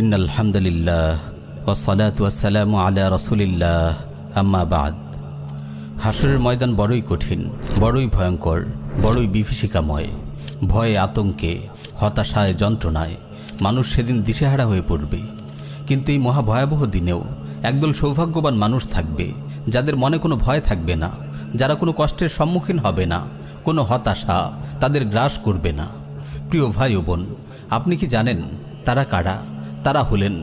In আলহামদুলিল্লাহ ওসলাত ওয়াসালাম আলা রসুলিল্লাহ, আম্মা বাদ। হাসরের ময়দান বড়ই কঠিন, বড়ই ভয়ঙ্কর, বড়ই বিভীষিকাময়। ভয়ে আতঙ্কে, হতাশায় যন্ত্রণায় মানুষ সেদিন দিশেহারা হয়ে পড়বে। কিন্তু এই মহাভয়াবহ দিনেও একদল সৌভাগ্যবান মানুষ থাকবে, যাদের মনে কোনো ভয় থাকবে না, যারা কোনো কষ্টের সম্মুখীন হবে না, কোনো হতাশা তাদের গ্রাস করবে না। প্রিয় ভাই ও বোন, আপনি কি জানেন তারা কারা? তারা হলেন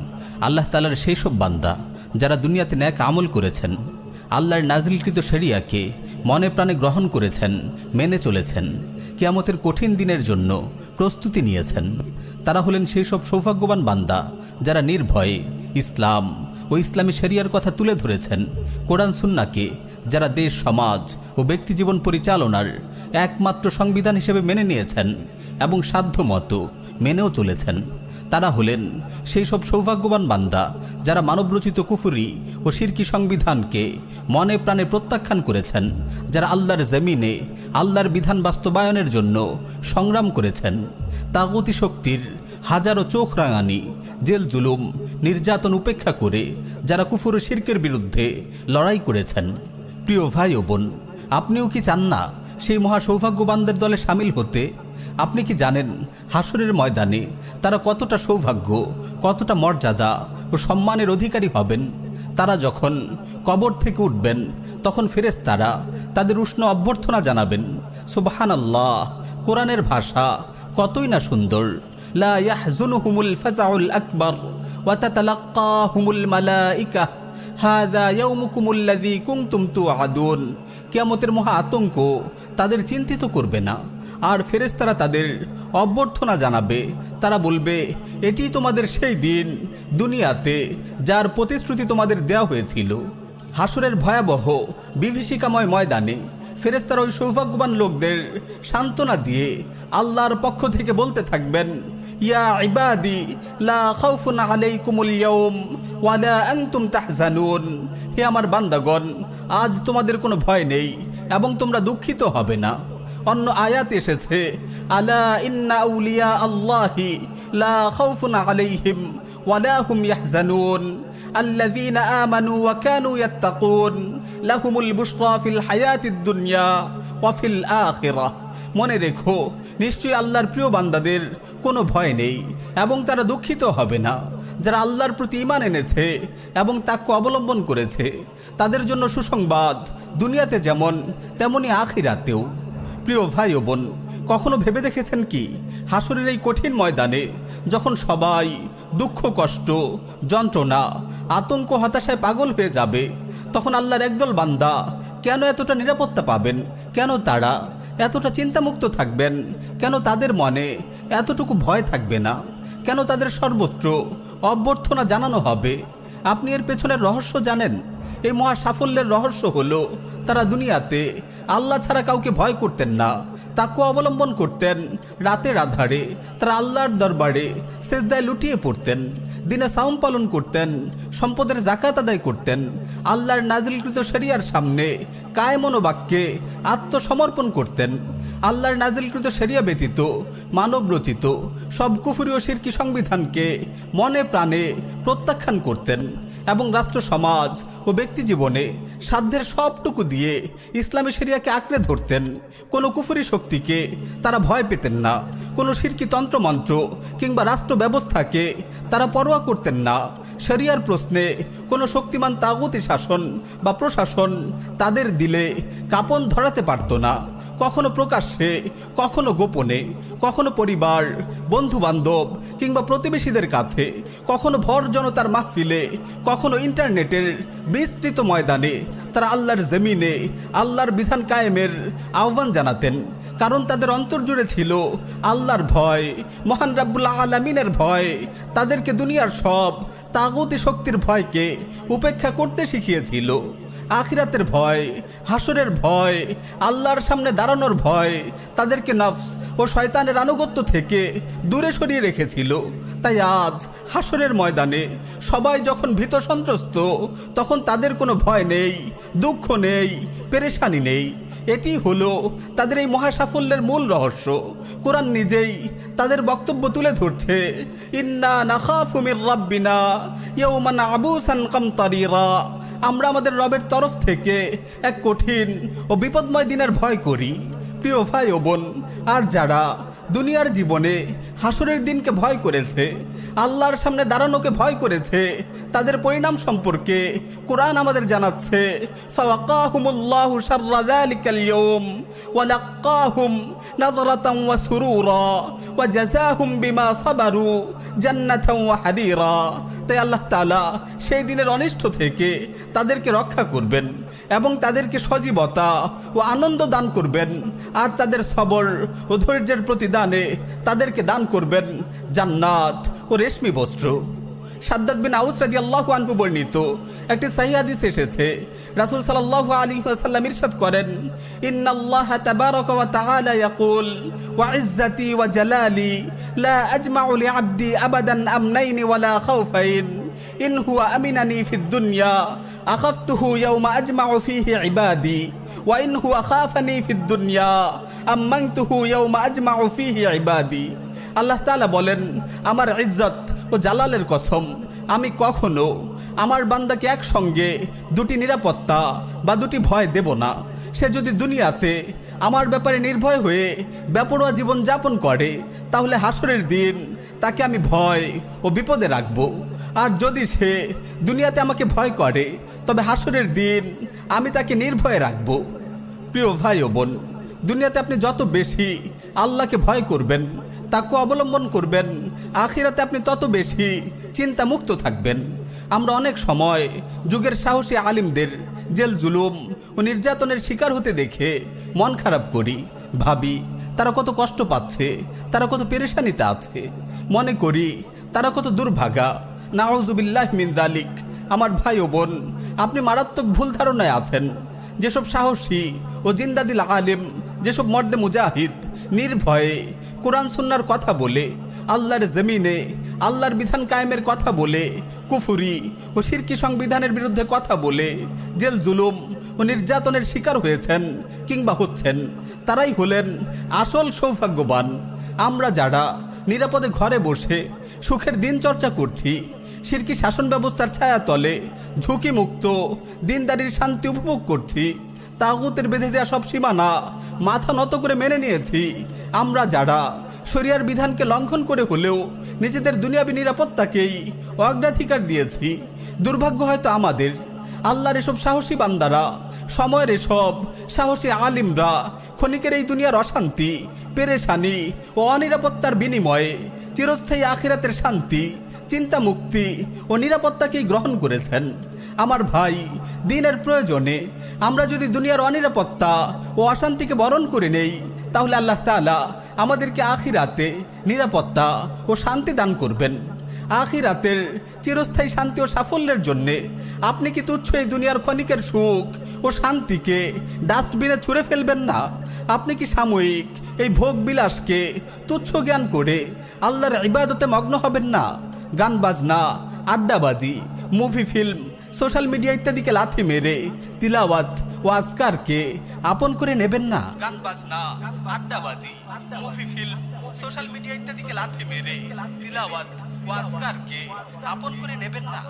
আল্লাহ তালার সেই সব বান্দা যারা দুনিয়াতে ন্যাক আমল করেছেন, আল্লাহর নাজিলকৃত শরিয়াকে মনে প্রাণে গ্রহণ করেছেন, মেনে চলেছেন, কেয়ামতের কঠিন দিনের জন্য প্রস্তুতি নিয়েছেন। তারা হলেন সেই সব সৌভাগ্যবান বান্দা যারা নির্ভয়ে ইসলাম ও ইসলামী শরিয়ার কথা তুলে ধরেছেন, কোরআন সুন্নাকে যারা দেশ, সমাজ ও ব্যক্তিজীবন পরিচালনার একমাত্র সংবিধান হিসেবে মেনে নিয়েছেন এবং সাধ্যমতো মেনেও চলেছেন। তারা হলেন সেই সব সৌভাগ্যবান বান্দা যারা মানবরচিত কুফুরি ও শিরকি সংবিধানকে মনে প্রাণে প্রত্যাখ্যান করেছেন, যারা আল্লাহর জমিনে আল্লাহর বিধান বাস্তবায়নের জন্য সংগ্রাম করেছেন। তাগতি শক্তির হাজারো চোখ রাঙানি, জেল জুলুম, নির্যাতন উপেক্ষা করে যারা কুফুর ও শির্কের বিরুদ্ধে লড়াই করেছেন। প্রিয় ভাই ও বোন, আপনিও কি চান না সেই মহা সৌভাগ্যবানদের দলে সামিল হতে, আপনি কি জানেন হাসরের ময়দানে তারা কতটা সৌভাগ্য, কতটা মর্যাদা ও সম্মানের অধিকারী হবেন? তারা যখন কবর থেকে উঠবেন, তখন ফেরেস তারা তাদের উষ্ণ অভ্যর্থনা জানাবেন সুবাহান আল্লাহ কোরআনের ভাষা কতই না সুন্দর। লা ইয়াহজুনুহুমুল ফাজাউল আকবার ওয়া তাতালাক্কাহুমুল মালাইকা হাদা ইয়াউমুকুমুল্লাযী কুনতুম তুআদুন কিয়ামতের মহা আতঙ্ক তাদের চিন্তিত করবে না। আর ফেরেশতারা তাদের অভ্যর্থনা জানাবে। তারা বলবে, এটি তোমাদের সেই দিন দুনিয়াতে যার প্রতিশ্রুতি তোমাদের দেওয়া হয়েছিল। হাসুরের ভয়াবহ, বিভীষিকাময় ময়দানে ফেরেস্তারা ওই সৌভাগ্যবান লোকদের সান্ত্বনা দিয়ে আল্লাহর পক্ষ থেকে বলতে থাকবেন, ইয়া ইবাদি, লা খাউফুন আলাইকুমুল ইয়াউম ওয়ালা আংতুম তাহজানুন। হে আমার বান্দাগণ, আজ তোমাদের কোনো ভয় নেই এবং তোমরা দুঃখিত হবে না। অন্য আয়াত এসেছে, আলা ইন্না উলিয়া আল্লাহি লা খাউফুন আলাইহিম ওয়ালা হুম ইয়াহজানুন। আল্লাযীনা আমানু ওয়া কানু ইয়াত্তাকুন, লাহুমুল বুশরা ফিল হায়াতিদ দুনিয়া ওয়া ফিল আখিরাহ মনে রেখো, নিশ্চয়ই আল্লাহর প্রিয় বান্দাদের কোনো ভয় নেই এবং তারা দুঃখিত হবে না। যারা আল্লাহর প্রতি ইমান এনেছে এবং তাকে অবলম্বন করেছে, তাদের জন্য সুসংবাদ দুনিয়াতে যেমন, তেমনি আখিরাতেও। প্রিয় ভাই ও বোন, কখনো ভেবে দেখেছেন কি? হাসরের এই কঠিন ময়দানে যখন সবাই দুঃখ, কষ্ট, যন্ত্রণা, আতঙ্ক, হতাশায় পাগল হয়ে যাবে, তখন আল্লাহর একদল বান্দা কেন এতটা নিরাপত্তা পাবেন? কেন তারা এতটা চিন্তামুক্ত থাকবেন? কেন তাদের মনে এতটুকু ভয় থাকবে না? কেন তাদের সর্বত্র অভ্যর্থনা জানানো হবে? আপনি এর পেছনের রহস্য জানেন। এই মহা সাফল্যের রহস্য হলো, তারা দুনিয়াতে আল্লাহ ছাড়া কাউকে ভয় করতেন না, তাকে অবলম্বন করতেন। রাতের আধারে তারা আল্লাহর দরবারে সেজদায় লুটিয়ে পড়তেন, দিনে সাউম পালন করতেন, সম্পদের জাকাত আদায় করতেন। আল্লাহর নাজিলকৃত শরিয়ার সামনে কায়মনো বাক্যে আত্মসমর্পণ করতেন। আল্লাহর নাজিলকৃত সেরিয়া ব্যতীত, মানব রচিত সব কুফুরি ও শিরকি সংবিধানকে মনে প্রাণে প্রত্যাখ্যান করতেন এবং রাষ্ট্র, সমাজ ও ব্যক্তি জীবনে সাধ্যের সবটুকু দিয়ে ইসলামী সেরিয়াকে আঁকড়ে ধরতেন। কোনো কুফুরি শক্তিকে তারা ভয় পেতেন না, কোনো শিরকি তন্ত্রমন্ত্র কিংবা রাষ্ট্র ব্যবস্থাকে তারা পরোয়া করতেন না। সেরিয়ার প্রশ্নে কোনো শক্তিমান তাগতি শাসন বা প্রশাসন তাদের দিলে কাপন ধরাতে পারত না। কখনো প্রকাশ্যে, কখনো গোপনে, কখনো পরিবার বন্ধু বান্ধব কিংবা প্রতিবেশীদের কাছে, কখনো ভর জনতার মাহফিলে, কখনো ইন্টারনেটের বিস্তৃত ময়দানে তারা আল্লাহর জমিনে, আল্লাহর বিধান কায়েমের আহ্বান জানাতেন। কারণ তাদের অন্তর জুড়ে ছিল আল্লাহর ভয়, মহান রাব্বুল্লাহ আলমিনের ভয়। তাদেরকে দুনিয়ার সব তাগতি শক্তির ভয়কে উপেক্ষা করতে শিখিয়েছিল। আখিরাতের ভয়, হাসরের ভয়, আল্লাহর সামনে দাঁড়ানোর ভয় তাদেরকে নফস ও শয়তানের আনুগত্য থেকে দূরে সরিয়ে রেখেছিল। তাই আজ হাসরের ময়দানে সবাই যখন ভীত সন্ত্রস্ত, তখন তাদের কোনো ভয় নেই, দুঃখ নেই, পেরেশানি নেই। এটি হলো তাদের এই মহা সাফল্যের মূল রহস্য। কোরআন নিজেই তাদের বক্তব্য তুলে ধরছে, ইন্না নাখাফু মির রাব্বিনা ইয়াওমান আবুসান কামতারিরা। আমরা আমাদের রবের তরফ থেকে এক কঠিন ও বিপদময় দিনের ভয় করি। প্রিয় ভাই ও বোন, আর যারা দুনিয়ার জীবনে হাসরের দিনকে ভয় করেছে, আল্লাহর সামনে দাঁড়ানোকে ভয় করেছে, তাদের পরিণাম সম্পর্কে কোরআন আমাদের জানাচ্ছে ওয়া নাযরাতান ওয়া সুরুরা ওয়া জাযাহুম বিমা সাবারু জান্নাতাও ওয়া হারিরা তাই আল্লাহ তাআলা সেই দিনের অনিষ্ট থেকে তাদেরকে রক্ষা করবেন এবং তাদেরকে সজীবতা ও আনন্দ দান করবেন। আর তাদের সবর ও ধৈর্যের প্রতিদানে তাদেরকে দান করবেন জান্নাত ও রেশমি বস্ত্র। সাদ্দাত বিন আউস রাদি আল্লাহ আনহু বর্ণিত একটি সাহি হাদিস এসেছে। রাসূল সাল্লাল্লাহু আলাইহি ওয়াসাল্লাম ইরশাদ করেন, ইন্নাল্লাহ তাবারাকা ওয়া তাআলা ইয়াকুল, ওয়া ইজ্জাতি ওয়া জালালি, লা আজমাউ লিআবদি আবাদান আমনাইন ওয়ালা খাউফাইন, ইন হুয়া আমিনানি ফিদ দুনিয়া, আখাফতুহু ইয়াওমা আজমাউ ফীহি ইবাদি, ওয়া ইন হুয়া খাফানি ফিদ দুনিয়া, আম্মানতুহু ইয়াওমা আজমাউ ফীহি ইবাদি। আল্লাহ তাআলা বলেন, আমার ইজ্জত ও জালালের কসম আমি কখনো আমার বান্দাকে একসঙ্গে দুটি নিরাপত্তা বা দুটি ভয় দেব না। সে যদি দুনিয়াতে আমার ব্যাপারে নির্ভয় হয়ে বেপরোয়া জীবন যাপন করে, তাহলে হাসরের দিন তাকে আমি ভয় ও বিপদে রাখব। আর যদি সে দুনিয়াতে আমাকে ভয় করে, তবে হাসরের দিন আমি তাকে নির্ভয়ে রাখব। প্রিয় ভাই ও বোন দুনিয়াতে আপনি যত বেশি আল্লাহকে ভয় করবেন, তাকে অবলম্বন করবেন, আখিরাতে আপনি তত বেশি চিন্তামুক্ত থাকবেন। আমরা অনেক সময় যুগের সাহসী আলিমদের জেল জুলুম ও নির্যাতনের শিকার হতে দেখে মন খারাপ করি, ভাবি তারা কত কষ্ট পাচ্ছে, তারা কত পেরেশানিতে আছে। মনে করি তারা কত দুর্ভাগা। নাওজুবিল্লাহ মিন জালিক আমার ভাই ও বোন, আপনি মারাত্মক ভুল ধারণায় আছেন। যেসব সাহসী ও জিন্দাদিল আলিম যেসব মর্দে মুজাহিদ, নির্ভয়ে কোরআন সুন্নার কথা বলে, আল্লাহর জমিনে, আল্লাহর বিধান কায়েমের কথা বলে, কুফুরি ও শিরকি সংবিধানের বিরুদ্ধে কথা বলে, জেল জুলুম ও নির্যাতনের শিকার হয়েছেন কিংবা হচ্ছেন, তারাই হলেন আসল সৌভাগ্যবান। আমরা যারা নিরাপদে ঘরে বসে সুখের দিন চর্চা করছি শিরকি শাসন ব্যবস্থার ছায়া তলে, ঝুঁকি মুক্ত, দিনদারির শান্তি উপভোগ করছি। তাগুতের বেঁধে দেওয়া সব সীমানা, মাথা নত করে মেনে নিয়েছি। আমরা যারা, শরিয়ার বিধানকে লঙ্ঘন করে হলেও নিজেদের দুনিয়াবী নিরাপত্তাকেই অগ্রাধিকার দিয়েছি। দুর্ভাগ্য হয়তো আমাদের, আল্লাহর এসব সাহসী বান্দারা, সময়ের এসব সাহসী আলিমরা, ক্ষণিকের এই দুনিয়ার অশান্তি, পেরেশানি ও অনিরাপত্তার বিনিময়ে চিরস্থায়ী আখিরাতের শান্তি চিন্তা মুক্তি ও নিরাপত্তাকেই গ্রহণ করেছেন। আমার ভাই, দিনের প্রয়োজনে আমরা যদি দুনিয়ার অনিরাপত্তা ও অশান্তিকে বরণ করে নেই, তাহলে আল্লাহ তাআলা আমাদেরকে আখিরাতে নিরাপত্তা ও শান্তি দান করবেন। আখিরাতের চিরস্থায়ী শান্তি ও সাফল্যের জন্যে আপনি কি তুচ্ছ এই দুনিয়ার ক্ষণিকের সুখ ও শান্তিকে ডাস্টবিনে ছুঁড়ে ফেলবেন না? আপনি কি সাময়িক এই ভোগ বিলাসকে তুচ্ছ জ্ঞান করে আল্লাহর ইবাদতে মগ্ন হবেন না? গান বাজনা, আড্ডাবাজি মুভি ফিল্ম সোশ্যাল মিডিয়া ইত্যাদিকে লাথি মেরে তিলাওয়াত ও আজকারকে আপন করে নেবেন না। গান বাজনা, আড্ডাবাজি মুভি ফিল্ম সোশ্যাল মিডিয়া ইত্যাদিকে লাথি মেরে তিলাওয়াত ও আজকারকে আপন করে নেবেন না।